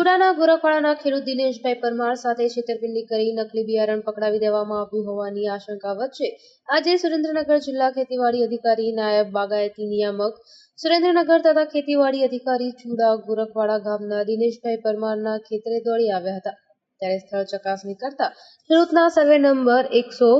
ચુડાના ગોરખવાડાના ખેડૂત દિનેશભાઈ પરમાર સાથે છેતરપિંડી કરી નકલી બિયારણ પકડાવી દેવામાં આવ્યું હોવાની આશંકા વચ્ચે આજે સુરેન્દ્રનગર જિલ્લા ખેતીવાડી અધિકારી નાયબ બાગાયતી નિયામક સુરેન્દ્રનગર તથા ખેતીવાડી અધિકારી ચુડા ગોરખવાડા ગામના દિનેશભાઈ પરમારના ખેતરે દોડી આવ્યા હતા. ત્યારે સ્થળ ચકાસણી કરતા ખેડૂતના સર્વે નંબર એકસો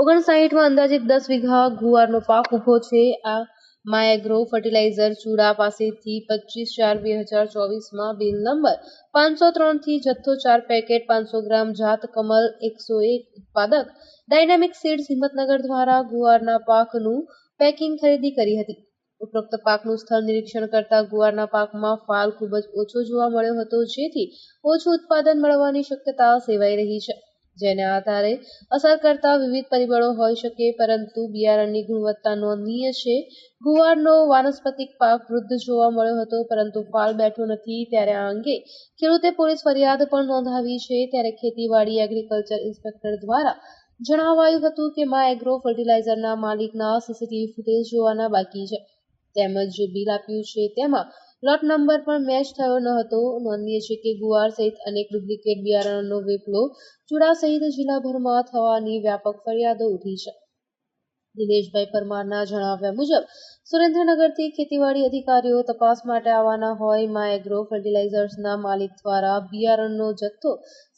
ઓગણસાઠમાં અંદાજિત દસ વીઘા ગુવારનો પાક ઊભો છે. આ માએગ્રો ફર્ટિલાઇઝર ચૂડા પાસેથી પચીસ ચાર બે હજાર ચોવીસમાં બિલ નંબર પાંચસો ત્રણથી જથ્થો ચાર પેકેટ પાંચસો ગ્રામ જાત કમલ એકસો એક ઉત્પાદક ડાયનામિક સીડ્સ હિંમતનગર દ્વારા ગુવારના પાકનું પેકિંગ ખરીદી કરી હતી. ઉપરોક્ત પાકનું સ્થળ નિરીક્ષણ કરતા ગુવારના પાકમાં ફાલ ખૂબ જ ઓછો જોવા મળ્યો હતો, જેથી ઓછું ઉત્પાદન મળવાની શક્યતા સેવાઈ રહી છે. જેને આધારે અસર કરતા વિવિધ પરિબળો હોઈ શકે, પરંતુ બિયારણની ગુણવત્તા નોંધનીય છે. ગુવારનો વાનસ્પતિક પાક વૃદ્ધ જોવા મળ્યો હતો, પરંતુ ફાલ બેઠો નથી. ત્યારે આ અંગે ખેડૂતે પોલીસ ફરિયાદ પણ નોંધાવી છે. ત્યારે ખેતીવાડી એગ્રીકલ્ચર ઇન્સ્પેક્ટર દ્વારા જણાવાયું હતું કે, મા એગ્રો ફર્ટિલાઇઝરના માલિકના સીસીટીવી ફૂટેજ જોવાના બાકી છે. તેમજ બિલ આપ્યું છે તેમાં લોટ નંબર પણ મેચ થયો ન હતો. નોંધનીય છે કે ગુવાર સહિત અનેક ડુપ્લિકેટ બિયારણનો વેપલો ચૂડા સહિત જિલ્લાભરમાં થવાની વ્યાપક ફરિયાદો ઉઠી છે. દિનેશભાઈ પરમારના જણાવ્યા મુજબ, સુરેન્દ્રનગરથી ખેતીવાડી અધિકારીઓ તપાસ માટે આવવાના હોય મા એગ્રો ફર્ટિલાઇઝર્સના માલિક દ્વારા બિયારણનો જથ્થો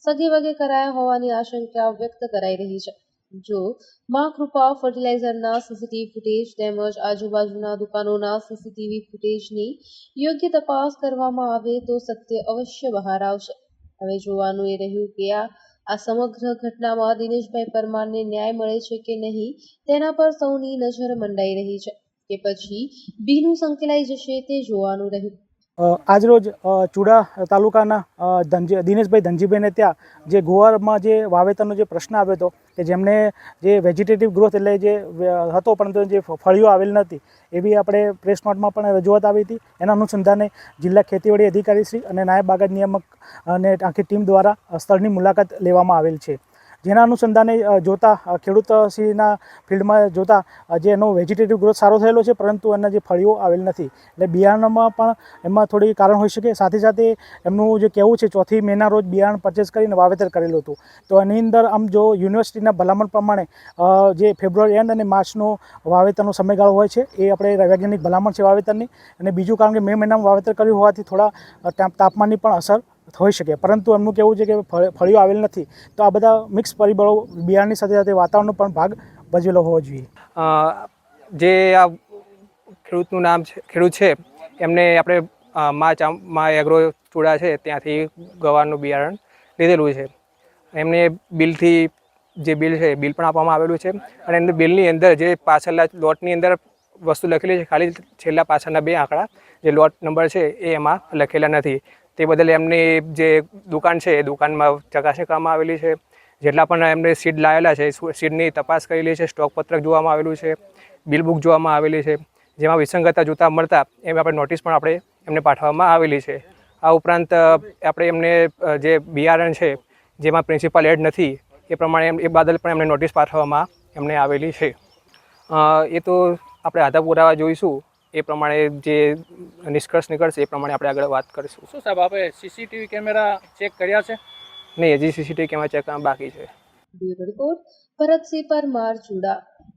સગે વગે કરાયા હોવાની આશંકા વ્યક્ત કરાઈ રહી છે. જો મા કૃપા ફર્ટિલાઇઝરના સીસીટીવી ફૂટેજ તેમજ આજુબાજુના દુકાનોના સીસીટીવી ફૂટેજની યોગ્ય તપાસ કરવામાં આવે તો સત્ય અવશ્ય બહાર આવશે. હવે જોવાનું એ રહ્યું કે આ આ સમગ્ર ઘટનામાં દિનેશભાઈ પરમારને ન્યાય મળે છે કે નહીં, તેના પર સૌની નજર મંડાઈ રહી છે. કે પછી બીનું સંકેલાઈ જશે તે જોવાનું રહ્યું. આજરોજ ચુડા તાલુકાના ધનજી, દિનેશભાઈ ધનજીભાઈને ત્યાં જે ગુવારમાં જે વાવેતરનો જે પ્રશ્ન આવ્યો હતો કે જેમને જે વેજીટેટિવ ગ્રોથ એટલે જે હતો પરંતુ જે ફળીઓ આવેલ નથી એવી આપણે પ્રેસ નોટમાં પણ રજૂઆત આવી હતી. એના અનુસંધાને જિલ્લા ખેતીવાડી અધિકારી શ્રી અને નાયબ બાગાયત નિયામક અને આખી ટીમ દ્વારા સ્થળની મુલાકાત લેવામાં આવેલ છે. જેના અનુસંધાને જોતા ખેડૂત ખેડૂતશ્રીના ફિલ્ડમાં જોતા જે એનો વેજીટેટિવ ગ્રોથ સારો થયેલો છે, પરંતુ એના જે ફળીઓ આવેલ નથી. એટલે બિયારણમાં પણ એમાં થોડી કારણ હોઈ શકે. સાથે સાથે એમનું જે કહેવું છે, ચોથી મેના રોજ બિયારણ પરચેસ કરીને વાવેતર કરેલું હતું. તો એની અંદર આમ જો યુનિવર્સિટીના ભલામણ પ્રમાણે જે ફેબ્રુઆરી એન્ડ અને માર્ચનો વાવેતરનો સમયગાળો હોય છે, એ આપણે વૈજ્ઞાનિક ભલામણ છે વાવેતરની. અને બીજું કારણ કે મે મહિનામાં વાવેતર કર્યું હોવાથી થોડા તાપમાનની પણ અસર હોઈ શકે. પરંતુ એમનું કહેવું છે કે ફળ- ફળીઓ આવેલ નથી, તો આ બધા મિક્સ પરિબળો બિયારણની સાથે સાથે વાતાવરણનો પણ ભાગ ભજવેલો હોવો જોઈએ. જે આ ખેડૂતનું નામ છે, ખેડૂત છે, એમને આપણે મા ચામ, મા એગ્રો ચૂડા છે, ત્યાંથી ગવારનું બિયારણ લીધેલું છે. એમને બિલથી જે બિલ છે બિલ પણ આપવામાં આવેલું છે. અને એમને બિલની અંદર જે પાછળના લોટની અંદર વસ્તુ લખેલી છે. ખાલી છેલ્લા પાછળના બે આંકડા જે લોટ નંબર છે એ એમાં લખેલા નથી. તે બદલ એમની જે દુકાન છે, એ દુકાનમાં ચકાસણી કરવામાં આવેલી છે. જેટલા પણ એમને સીડ લાવેલા છે સીડની તપાસ કરેલી છે. સ્ટોક પત્રક જોવામાં આવેલું છે. બિલ બુક જોવામાં આવેલી છે. જેમાં વિસંગતતા જોતા મળતા એમ આપણે નોટિસ પણ આપણે એમને પાઠવવામાં આવેલી છે. આ ઉપરાંત આપણે એમને જે બિયારણ છે, જેમાં પ્રિન્સિપાલ એડ નથી, એ પ્રમાણે એમ- એ બાદલ પણ એમને નોટિસ પાઠવવામાં એમને આવેલી છે. એ તો આપણે આધા પુરાવા જોઈશું એ પ્રમાણે જે નિષ્કર્ષ નીકળશે એ પ્રમાણે આપણે આગળ વાત કરીશું. શું સાહેબ આપણે સીસીટીવી કેમેરા ચેક કર્યા છે? નહીં હજી સીસીટીવી કેમેરા ચેક કરવા બાકી છે. રિપોર્ટ ભરતસિંહ પરમાર ચુડા.